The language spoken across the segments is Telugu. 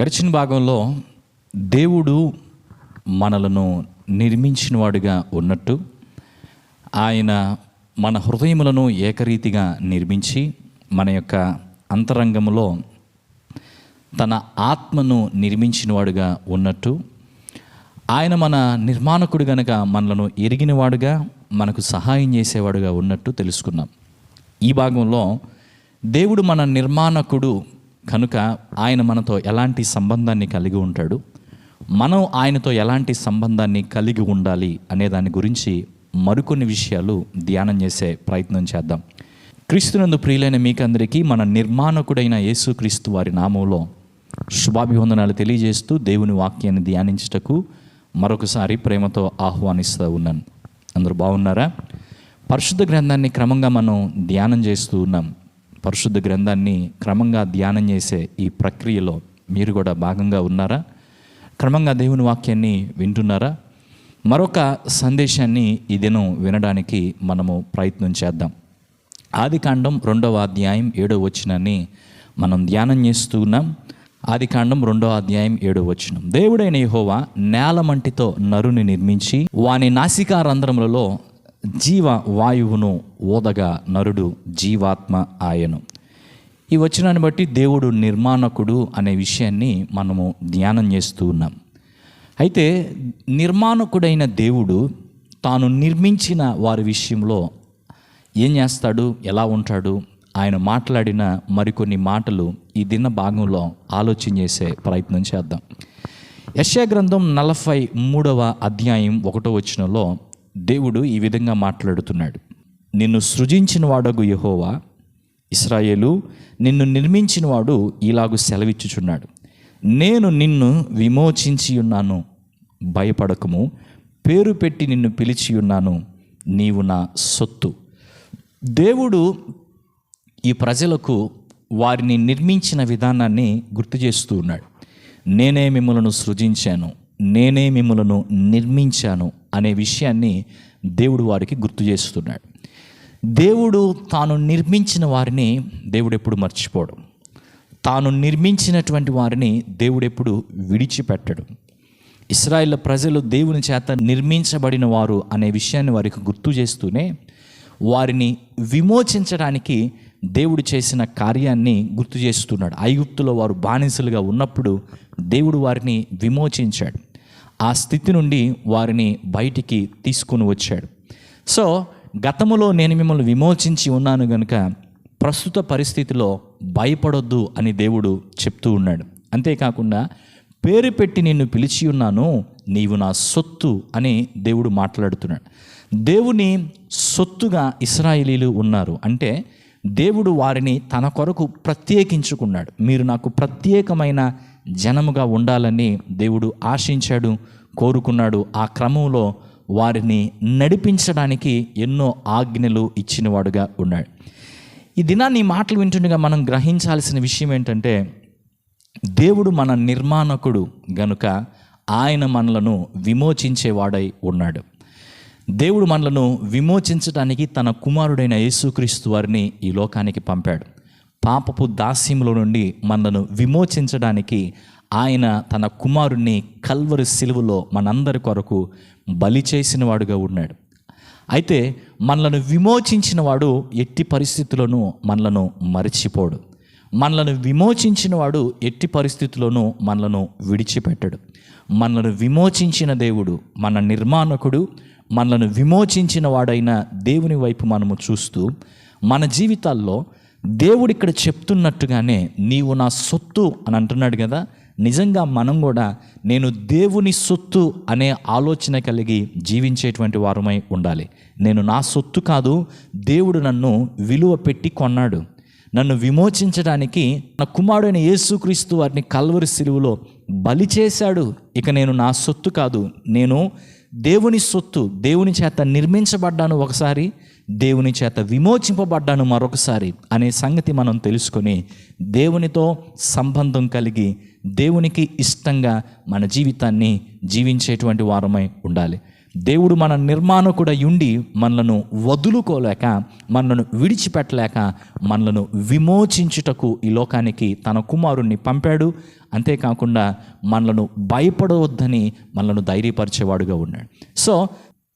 గడిచిన భాగంలో దేవుడు మనలను నిర్మించినవాడుగా ఉన్నట్టు ఆయన మన హృదయములను ఏకరీతిగా నిర్మించి మన యొక్క అంతరంగంలో తన ఆత్మను నిర్మించినవాడుగా ఉన్నట్టు ఆయన మన నిర్మాణకుడు గనక మనలను ఎరిగినవాడుగా మనకు సహాయం చేసేవాడుగా ఉన్నట్టు తెలుసుకున్నాం. ఈ భాగంలో దేవుడు మన నిర్మాణకుడు కనుక ఆయన మనతో ఎలాంటి సంబంధాన్ని కలిగి ఉంటాడు? మనం ఆయనతో ఎలాంటి సంబంధాన్ని కలిగి ఉండాలి అనే దాని గురించి మరికొన్ని విషయాలు ధ్యానం చేసే ప్రయత్నం చేద్దాం. క్రీస్తునందు ప్రియులైన మీకందరికీ మన నిర్మాణకుడైన యేసుక్రీస్తు వారి నామంలో శుభాభివందనాలు తెలియజేస్తూ దేవుని వాక్యాన్ని ధ్యానించుటకు మరొకసారి ప్రేమతో ఆహ్వానిస్తూ ఉన్నాను. అందరూ బాగున్నారా? పరిశుద్ధ గ్రంథాన్ని క్రమంగా మనం ధ్యానం చేస్తూ ఉన్నాం. పరిశుద్ధ గ్రంథాన్ని క్రమంగా ధ్యానం చేసే ఈ ప్రక్రియలో మీరు కూడా భాగంగా ఉన్నారా? క్రమంగా దేవుని వాక్యాన్ని వింటున్నారా? మరొక సందేశాన్ని ఈ దినం వినడానికి మనము ప్రయత్నం చేద్దాం. ఆది కాండం రెండవ అధ్యాయం ఏడవ వచనాన్ని మనం ధ్యానం చేస్తున్నాం ఆదికాండం ఆది కాండం రెండవ అధ్యాయం ఏడవ వచనం. దేవుడైన యెహోవా నేలమంటితో నరుని నిర్మించి వాని నాసికా రంధ్రములలో జీవ వాయువును ఓదగా నరుడు జీవాత్మ ఆయను. ఈ వచనాన్ని బట్టి దేవుడు నిర్మాణకుడు అనే విషయాన్ని మనము ధ్యానం చేస్తూ ఉన్నాం. అయితే నిర్మాణకుడైన దేవుడు తాను నిర్మించిన వారి విషయంలో ఏం చేస్తాడు? ఎలా ఉంటాడు? ఆయన మాట్లాడిన మరికొన్ని మాటలు ఈ దిన భాగంలో ఆలోచన చేసే ప్రయత్నం చేద్దాం. యశా గ్రంథం నలభై మూడవ అధ్యాయం ఒకటో వచనంలో దేవుడు ఈ విధంగా మాట్లాడుతున్నాడు. నిన్ను సృజించిన వాడగు యహోవా ఇస్రాయేలు నిన్ను నిర్మించినవాడు ఇలాగు సెలవిచ్చుచున్నాడు. నేను నిన్ను విమోచించి ఉన్నాను భయపడకము. పేరు పెట్టి నిన్ను పిలిచి ఉన్నాను నీవు నా సొత్తు. దేవుడు ఈ ప్రజలకు వారిని నిర్మించిన విధానాన్ని గుర్తు చేస్తూ ఉన్నాడు. నేనే మిమ్మలను సృజించాను నేనే మిమ్మలను నిర్మించాను అనే విషయాన్ని దేవుడు వారికి గుర్తు చేస్తున్నాడు. దేవుడు తాను నిర్మించిన వారిని దేవుడు ఎప్పుడు మర్చిపోడు. తాను నిర్మించినటువంటి వారిని దేవుడు ఎప్పుడు విడిచిపెట్టడు. ఇస్రాయేల్ ప్రజలు దేవుని చేత నిర్మించబడిన వారు అనే విషయాన్ని వారికి గుర్తు చేస్తూనే వారిని విమోచించడానికి దేవుడు చేసిన కార్యాన్ని గుర్తు చేస్తున్నాడు. ఐగుప్తులో వారు బానిసలుగా ఉన్నప్పుడు దేవుడు వారిని విమోచించాడు. ఆ స్థితి నుండి వారిని బయటికి తీసుకుని వచ్చాడు. సో గతములో నేను మిమ్మల్ని విమోచించి ఉన్నాను గనుక ప్రస్తుత పరిస్థితిలో భయపడొద్దు అని దేవుడు చెప్తూ ఉన్నాడు. అంతేకాకుండా పేరు పెట్టి నిన్ను పిలిచి ఉన్నాను నీవు నా సొత్తు అని దేవుడు మాట్లాడుతున్నాడు. దేవుని సొత్తుగా ఇస్రాయిలీలు ఉన్నారు. అంటే దేవుడు వారిని తన కొరకు ప్రత్యేకించుకున్నాడు. మీరు నాకు ప్రత్యేకమైన జనముగా ఉండాలని దేవుడు ఆశించాడు కోరుకున్నాడు. ఆ క్రమంలో వారిని నడిపించడానికి ఎన్నో ఆజ్ఞలు ఇచ్చినవాడుగా ఉన్నాడు. ఈ దినాన్ని మాటలు వింటుండగా మనం గ్రహించాల్సిన విషయం ఏంటంటే దేవుడు మన నిర్మాణకుడు గనుక ఆయన మనలను విమోచించేవాడై ఉన్నాడు. దేవుడు మనలను విమోచించడానికి తన కుమారుడైన యేసుక్రీస్తు వారిని ఈ లోకానికి పంపాడు. పాపపు దాస్యంలో నుండి మనలను విమోచించడానికి ఆయన తన కుమారుణ్ణి కల్వరి సిలువలో మనందరి కొరకు బలి చేసిన వాడుగా ఉన్నాడు. అయితే మనలను విమోచించిన వాడు ఎట్టి పరిస్థితుల్లోనూ మనలను మరిచిపోడు. మనలను విమోచించిన వాడు ఎట్టి పరిస్థితుల్లోనూ మనలను విడిచిపెట్టడు. మనలను విమోచించిన దేవుడు మన నిర్మాణకుడు మనలను విమోచించిన వాడైన దేవుని వైపు మనము చూస్తూ మన జీవితాల్లో దేవుడు ఇక్కడ చెప్తున్నట్టుగానే నీవు నా సొత్తు అని అంటున్నాడు కదా. నిజంగా మనం కూడా నేను దేవుని సొత్తు అనే ఆలోచన కలిగి జీవించేటువంటి వారమై ఉండాలి. నేను నా సొత్తు కాదు దేవుడు నన్ను విలువ పెట్టి కొన్నాడు. నన్ను విమోచించడానికి నా కుమారుడైన యేసుక్రీస్తు వారిని కల్వరి సిలువలో బలి చేశాడు. ఇక నేను నా సొత్తు కాదు. నేను దేవుని సొత్తు దేవుని చేత నిర్మించబడ్డాను ఒకసారి దేవుని చేత విమోచింపబడ్డాను మరొకసారి అనే సంగతి మనం తెలుసుకొని దేవునితో సంబంధం కలిగి దేవునికి ఇష్టంగా మన జీవితాన్ని జీవించేటువంటి వారమై ఉండాలి. దేవుడు మన నిర్మాణకుడై ఉండి మనలను వదులుకోలేక మనలను విడిచిపెట్టలేక మనలను విమోచించుటకు ఈ లోకానికి తన కుమారుణ్ణి పంపాడు. అంతేకాకుండా మనలను భయపడవద్దని మనలను ధైర్యపరిచేవాడుగా ఉన్నాడు. సో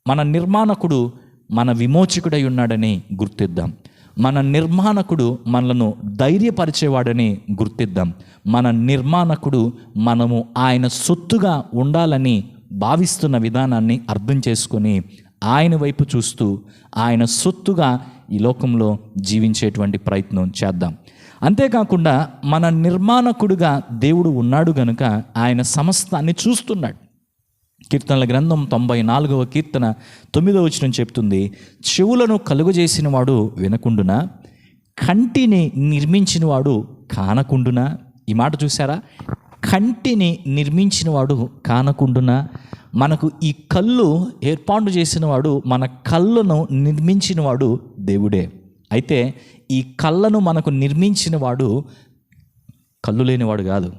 మన నిర్మాణకుడు మన విమోచకుడై ఉన్నాడని గుర్తిద్దాం. మన నిర్మాణకుడు మనలను ధైర్యపరిచేవాడని గుర్తిద్దాం. మన నిర్మాణకుడు మనము ఆయన సొత్తుగా ఉండాలని భావిస్తున్న విధానాన్ని అర్థం చేసుకొని ఆయన వైపు చూస్తూ ఆయన సొత్తుగా ఈ లోకంలో జీవించేటువంటి ప్రయత్నం చేద్దాం. అంతేకాకుండా మన నిర్మాణకుడుగా దేవుడు ఉన్నాడు గనుక ఆయన సమస్తాన్ని చూస్తున్నాడు. కీర్తనల గ్రంథం తొంభై నాలుగవ కీర్తన తొమ్మిదవ వచనం చెప్తుంది చెవులను కలుగజేసిన వాడు వినకుండునా? కంటిని నిర్మించిన వాడు కానకుండునా? ఈ మాట చూసారా కంటిని నిర్మించినవాడు కానకుండునా? మనకు ఈ కళ్ళు ఏర్పాటు చేసినవాడు మన కళ్ళను నిర్మించినవాడు దేవుడే. అయితే ఈ కళ్ళను మనకు నిర్మించినవాడు కళ్ళు లేనివాడు కాదు.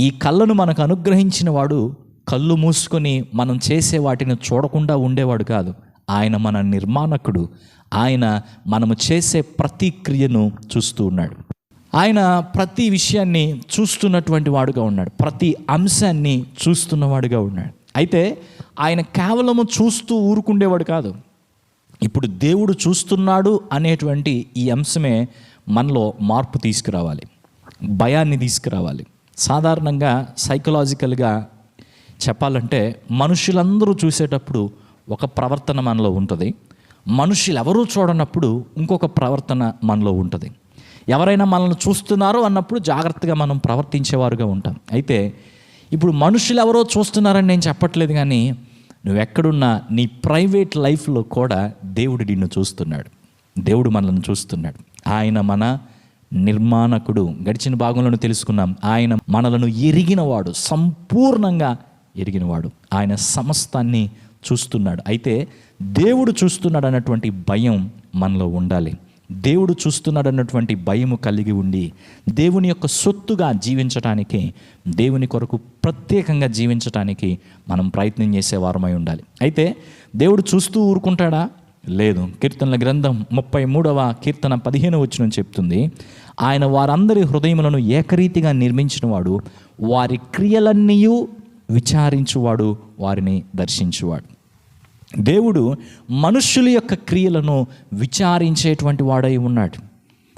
ఈ కళ్ళను మనకు అనుగ్రహించినవాడు కళ్ళు మూసుకొని మనం చేసే వాటిని చూడకుండా ఉండేవాడు కాదు. ఆయన మన నిర్మాణకుడు. ఆయన మనము చేసే ప్రతి క్రియను చూస్తూ ఉన్నాడు. ఆయన ప్రతి విషయాన్ని చూస్తున్నటువంటి వాడుగా ఉన్నాడు. ప్రతి అంశాన్ని చూస్తున్నవాడుగా ఉన్నాడు. అయితే ఆయన కేవలము చూస్తూ ఊరుకుండేవాడు కాదు. ఇప్పుడు దేవుడు చూస్తున్నాడు అనేటువంటి ఈ అంశమే మనలో మార్పు తీసుకురావాలి. భయాన్ని తీసుకురావాలి. సాధారణంగా సైకలాజికల్గా చెప్పాలంటే మనుషులందరూ చూసేటప్పుడు ఒక ప్రవర్తన మనలో ఉంటుంది. మనుషులు ఎవరూ చూడనప్పుడు ఇంకొక ప్రవర్తన మనలో ఉంటుంది. ఎవరైనా మనల్ని చూస్తున్నారు అన్నప్పుడు జాగ్రత్తగా మనం ప్రవర్తించేవారుగా ఉంటాం. అయితే ఇప్పుడు మనుషులు ఎవరో చూస్తున్నారని నేను చెప్పట్లేదు కానీ నువ్వు ఎక్కడున్నా నీ ప్రైవేట్ లైఫ్లో కూడా దేవుడు నిన్ను చూస్తున్నాడు. దేవుడు మనల్ని చూస్తున్నాడు. ఆయన మన నిర్మాణకుడు. గడిచిన భాగంలో తెలుసుకున్నాం. ఆయన మనలను ఎరిగినవాడు సంపూర్ణంగా ఎరిగినవాడు. ఆయన సమస్తాన్ని చూస్తున్నాడు. అయితే దేవుడు చూస్తున్నాడు అన్నటువంటి భయం మనలో ఉండాలి. దేవుడు చూస్తున్నాడు అన్నటువంటి భయము కలిగి ఉండి దేవుని యొక్క సొత్తుగా జీవించటానికి దేవుని కొరకు ప్రత్యేకంగా జీవించటానికి మనం ప్రయత్నం చేసే వారమై ఉండాలి. అయితే దేవుడు చూస్తూ ఊరుకుంటాడా? లేదు. కీర్తనల గ్రంథం ముప్పై మూడవ కీర్తన పదిహేను వచ్చిన చెప్తుంది ఆయన వారందరి హృదయములను ఏకరీతిగా నిర్మించినవాడు వారి క్రియలన్నీ విచారించువాడు వారిని దర్శించువాడు. దేవుడు మనుష్యుల యొక్క క్రియలను విచారించేటువంటి వాడై ఉన్నాడు.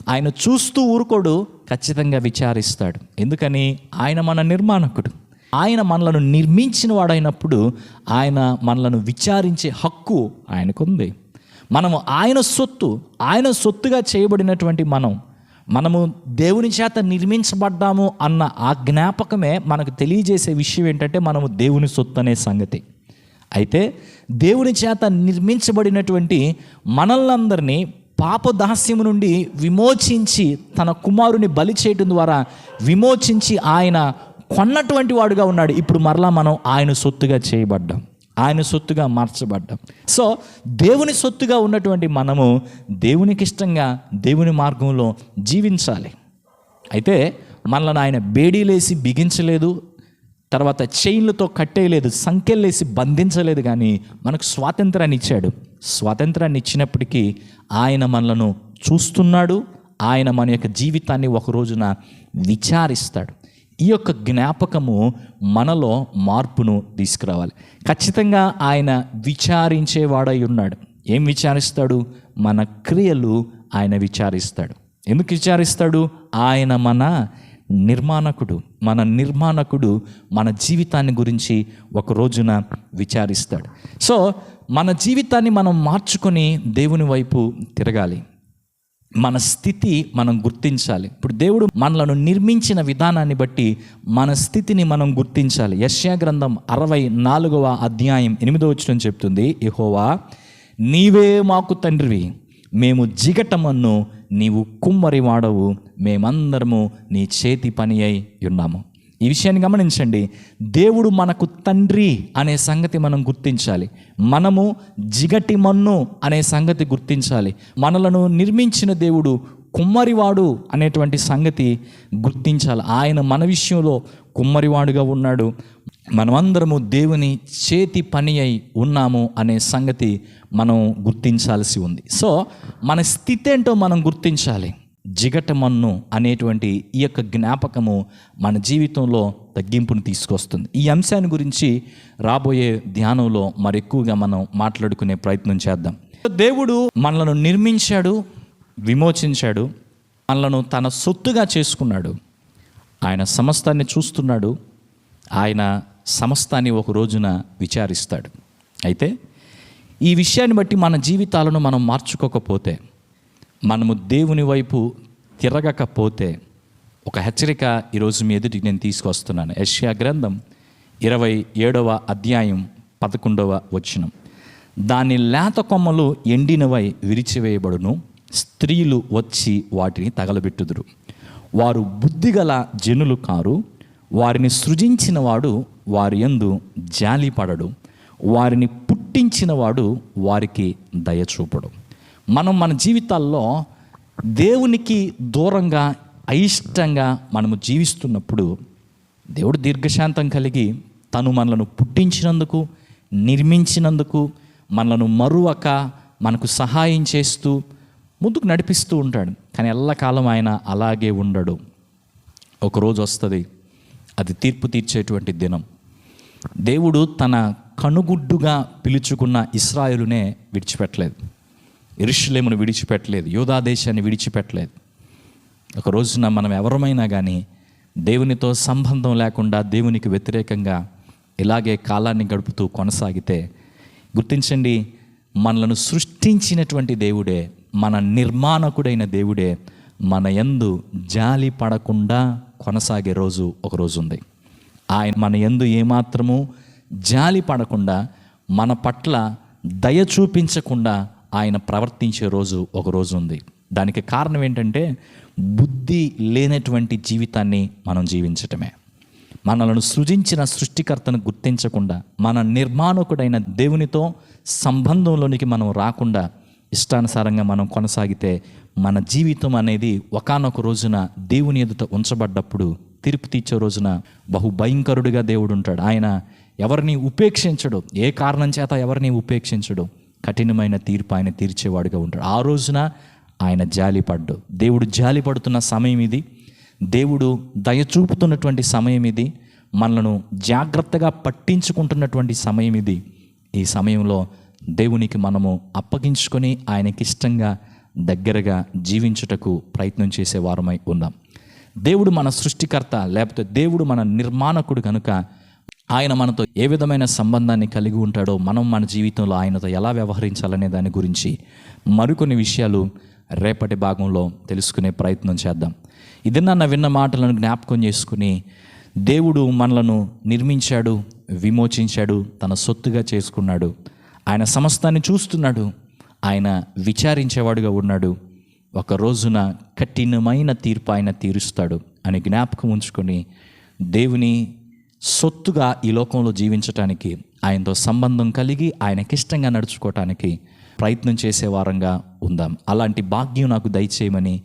ఆయన చూస్తూ ఊరుకోడు ఖచ్చితంగా విచారిస్తాడు. ఎందుకని? ఆయన మన నిర్మాణకుడు. ఆయన మనలను నిర్మించిన వాడైనప్పుడు ఆయన మనలను విచారించే హక్కు ఆయనకుంది. మనము ఆయన సొత్తు ఆయన సొత్తుగా చేయబడినటువంటి మనం మనము దేవుని చేత నిర్మించబడ్డాము అన్న ఆ జ్ఞాపకమే మనకు తెలియజేసే విషయం ఏంటంటే మనము దేవుని సొత్తు అనే సంగతి. అయితే దేవుని చేత నిర్మించబడినటువంటి మనల్నందరినీ పాపదాస్యము నుండి విమోచించి తన కుమారుని బలి చేయటం ద్వారా విమోచించి ఆయన కొన్నటువంటి వాడుగా ఉన్నాడు. ఇప్పుడు మరలా మనం ఆయన సొత్తుగా చేయబడ్డాం. ఆయన సొత్తుగా మార్చబడ్డాం. సో దేవుని సొత్తుగా ఉన్నటువంటి మనము దేవునికి ఇష్టంగా దేవుని మార్గంలో జీవించాలి. అయితే మనల్ని ఆయన బేడీలేసి బిగించలేదు. తర్వాత చైన్లతో కట్టేయలేదు సంఖ్యలేసి బంధించలేదు కానీ మనకు స్వాతంత్రాన్ని ఇచ్చాడు. స్వాతంత్రాన్ని ఇచ్చినప్పటికీ ఆయన మనలను చూస్తున్నాడు ఆయన మన యొక్క జీవితాన్ని ఒక రోజున విచారిస్తాడు. ఈ యొక్క జ్ఞాపకము మనలో మార్పును తీసుకురావాలి. ఖచ్చితంగా ఆయన విచారించేవాడై ఉన్నాడు. ఏం విచారిస్తాడు? మన క్రియలు ఆయన విచారిస్తాడు. ఎందుకు విచారిస్తాడు? ఆయన మన నిర్మాణకుడు మన నిర్మాణకుడు మన జీవితాన్ని గురించి ఒక రోజున విచారిస్తాడు. సో మన జీవితాన్ని మనం మార్చుకొని దేవుని వైపు తిరగాలి. మన స్థితి మనం గుర్తించాలి. ఇప్పుడు దేవుడు మనలను నిర్మించిన విధానాన్ని బట్టి మన స్థితిని మనం గుర్తించాలి. యశ్యా గ్రంథం అరవై నాలుగవ అధ్యాయం ఎనిమిదో వచ్చిన చెప్తుంది ఇహోవా నీవే మాకు తండ్రివి. మేము జిగటమన్ను నీవు కుమ్మరి వాడవు మేమందరము నీ చేతి పని అయి ఉన్నాము. ఈ విషయాన్ని గమనించండి. దేవుడు మనకు తండ్రి అనే సంగతి మనం గుర్తించాలి. మనము జిగటి మన్ను అనే సంగతి గుర్తించాలి. మనలను నిర్మించిన దేవుడు కుమ్మరివాడు అనేటువంటి సంగతి గుర్తించాలి. ఆయన మన విషయంలో కుమ్మరివాడుగా ఉన్నాడు. మనమందరము దేవుని చేతి పని అయి ఉన్నాము అనే సంగతి మనం గుర్తించాల్సి ఉంది. సో మన స్థితి ఏంటో మనం గుర్తించాలి. జిగటమన్ను అనేటువంటి ఈ యొక్క జ్ఞాపకము మన జీవితంలో తగ్గింపును తీసుకొస్తుంది. ఈ అంశాన్ని గురించి రాబోయే ధ్యానంలో మరెక్కువగా మనం మాట్లాడుకునే ప్రయత్నం చేద్దాం. దేవుడు మనలను నిర్మించాడు విమోచించాడు మనలను తన సొత్తుగా చేసుకున్నాడు. ఆయన సమస్తాన్ని చూస్తున్నాడు. ఆయన సమస్తాన్ని ఒక రోజున విచారిస్తాడు. అయితే ఈ విషయాన్ని బట్టి మన జీవితాలను మనం మార్చుకోకపోతే మనము దేవుని వైపు తిరగకపోతే ఒక హెచ్చరిక ఈరోజు మీ ఎదుటికి నేను తీసుకొస్తున్నాను. యష్యా గ్రంథం ఇరవై ఏడవ అధ్యాయం పదకొండవ వచనం. దాని లేత కొమ్మలు ఎండినవై విరిచివేయబడును స్త్రీలు వచ్చి వాటిని తగలబెట్టుదురు. వారు బుద్ధిగల జనులు కారు. వారిని సృజించిన వాడు వారి యందు జాలిపడడు. వారిని పుట్టించినవాడు వారికి దయచూపడు మనం మన జీవితాల్లో దేవునికి దూరంగా అయిష్టంగా మనము జీవిస్తున్నప్పుడు దేవుడు దీర్ఘశాంతం కలిగి తను మనలను పుట్టించినందుకు నిర్మించినందుకు మనలను మరువక మనకు సహాయం చేస్తూ ముందుకు నడిపిస్తూ ఉంటాడు. కానీ ఎల్లకాలం ఆయన అలాగే ఉండడు. ఒకరోజు వస్తుంది. అది తీర్పు తీర్చేటువంటి దినం. దేవుడు తన కనుగుడ్డుగా పిలుచుకున్న ఇస్రాయులునే విడిచిపెట్టలేదు. ఇరుషులేమును విడిచిపెట్టలేదు. యోధాదేశాన్ని విడిచిపెట్టలేదు. ఒక రోజున మనం ఎవరమైనా కానీ దేవునితో సంబంధం లేకుండా దేవునికి వ్యతిరేకంగా ఇలాగే కాలాన్ని గడుపుతూ కొనసాగితే గుర్తించండి మనలను సృష్టించినటువంటి దేవుడే మన నిర్మాణకుడైన దేవుడే మన యందు జాలి పడకుండా కొనసాగే రోజు ఒక రోజు ఉంది ఆయన మన యందు ఏమాత్రము జాలి పడకుండా మన పట్ల దయ చూపించకుండా ఆయన ప్రవర్తించే రోజు ఒక రోజు ఉంది దానికి కారణం ఏంటంటే బుద్ధి లేనటువంటి జీవితాన్ని మనం జీవించటమే. మనలను సృజించిన సృష్టికర్తను గుర్తించకుండా మన నిర్మాణకుడైన దేవునితో సంబంధంలోనికి మనం రాకుండా ఇష్టానుసారంగా మనం కొనసాగితే మన జీవితం అనేది ఒకానొక రోజున దేవుని ఎదుట ఉంచబడ్డప్పుడు తీర్పు తీర్చే రోజున బహు భయంకరుడిగా దేవుడు ఉంటాడు. ఆయన ఎవరిని ఉపేక్షించడు. ఏ కారణం చేత ఎవరిని ఉపేక్షించడు? కఠినమైన తీర్పు ఆయన తీర్చేవాడుగా ఉంటాడు. ఆ రోజున ఆయన జాలిపడ్డు. దేవుడు జాలిపడుతున్న సమయం ఇది. దేవుడు దయ చూపుతున్నటువంటి సమయం ఇది. మనలను జాగ్రత్తగా పట్టించుకుంటున్నటువంటి సమయం ఇది. ఈ సమయంలో దేవునికి మనము అప్పగించుకొని ఆయనకి ఇష్టంగా దగ్గరగా జీవించుటకు ప్రయత్నం చేసే వారమై ఉన్నాం. దేవుడు మన సృష్టికర్త లేకపోతే దేవుడు మన నిర్మాణకుడు కనుక ఆయన మనతో ఏ విధమైన సంబంధాన్ని కలిగి ఉంటాడో మనం మన జీవితంలో ఆయనతో ఎలా వ్యవహరించాలనే దాని గురించి మరికొన్ని విషయాలు రేపటి భాగంలో తెలుసుకునే ప్రయత్నం చేద్దాం. ఇది నన్న విన్న మాటలను జ్ఞాపకం చేసుకుని దేవుడు మనలను నిర్మించాడు విమోచించాడు తన సొత్తుగా చేసుకున్నాడు. ఆయన సమస్తాన్ని చూస్తున్నాడు. ఆయన విచారించేవాడుగా ఉన్నాడు. ఒక రోజున కఠినమైన తీర్పు ఆయన తీరుస్తాడు అని జ్ఞాపకం ఉంచుకొని దేవుని సొత్తుగా ఈ లోకంలో జీవించటానికి ఆయనతో సంబంధం కలిగి ఆయనకిష్టంగా నడుచుకోవటానికి ప్రయత్నం చేసే వారంగా ఉందాం. అలాంటి భాగ్యం నాకు దయచేయమని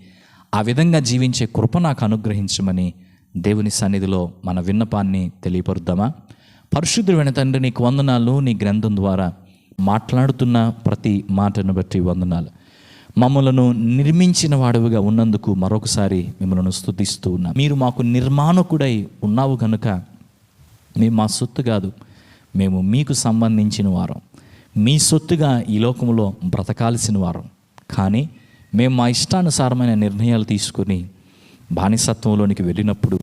ఆ విధంగా జీవించే కృప నాకు అనుగ్రహించమని దేవుని సన్నిధిలో మన విన్నపాన్ని తెలియపరుద్దామా? పరిశుద్ధుడైన తండ్రి నీకు వందనాలు నీ గ్రంథం ద్వారా మాట్లాడుతున్న ప్రతి మాటను బట్టి వందనాలు. మమ్మలను నిర్మించిన వాడవుగా ఉన్నందుకు మరొకసారి మిమ్మల్ని స్తుతిస్తూ ఉన్నా. మీరు మాకు నిర్మాణకుడై ఉన్నావు కనుక మేము మా సొత్తు కాదు మేము మీకు సంబంధించిన వారం. మీ సొత్తుగా ఈ లోకంలో బ్రతకాల్సిన వారం. కానీ మేము మా ఇష్టానుసారమైన నిర్ణయాలు తీసుకొని బానిసత్వంలోనికి వెళ్ళినప్పుడు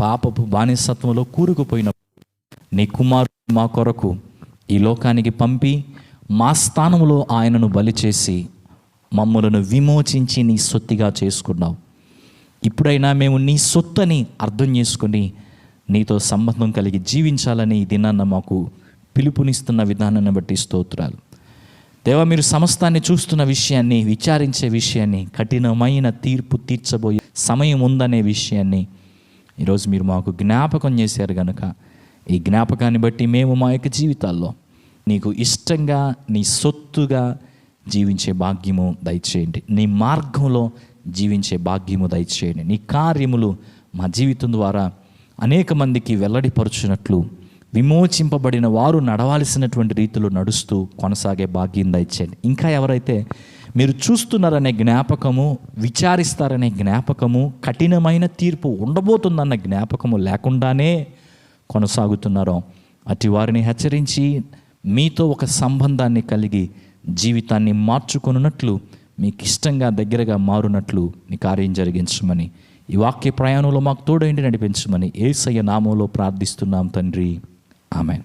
పాపపు బానిసత్వంలో కూరుకుపోయినప్పుడు నీ కుమారుడు మా కొరకు ఈ లోకానికి పంపి మా స్థానంలో ఆయనను బలి చేసి మమ్మలను విమోచించి నీ సొత్తిగా చేసుకున్నావు. ఇప్పుడైనా మేము నీ సొత్తని అర్థం చేసుకుని నీతో సంబంధం కలిగి జీవించాలని ఈ దినాన్న మాకు పిలుపునిస్తున్న విధానాన్ని బట్టి స్తోత్రాలు. దేవ మీరు సమస్తాన్ని చూస్తున్న విషయాన్ని విచారించే విషయాన్ని కఠినమైన తీర్పు తీర్చబోయే సమయం ఉందనే విషయాన్ని ఈరోజు మీరు మాకు జ్ఞాపకం చేశారు కనుక ఈ జ్ఞాపకాన్ని బట్టి మేము మా యొక్క జీవితాల్లో నీకు ఇష్టంగా నీ సొత్తుగా జీవించే భాగ్యము దయచేయండి. నీ మార్గంలో జీవించే భాగ్యము దయచేయండి. నీ కార్యములు మా జీవితం ద్వారా అనేక మందికి వెల్లడిపరుచున్నట్లు విమోచింపబడిన వారు నడవాల్సినటువంటి రీతిలో నడుస్తూ కొనసాగే భాగ్యం దయచేయండి. ఇంకా ఎవరైతే మీరు చూస్తున్నారనే జ్ఞాపకము విచారిస్తారనే జ్ఞాపకము కఠినమైన తీర్పు ఉండబోతుందన్న జ్ఞాపకము లేకుండానే కొనసాగుతున్నారో. అటు వారిని హెచ్చరించి మీతో ఒక సంబంధాన్ని కలిగి జీవితాన్ని మార్చుకొనున్నట్లు మీకు ఇష్టంగా దగ్గరగా మారునట్లు నీ కార్యం జరిగించమని ఈ వాక్య ప్రయాణంలో మాకు తోడైండి నడిపించమని ఏసయ్య నామంలో ప్రార్థిస్తున్నాం తండ్రి. ఆమె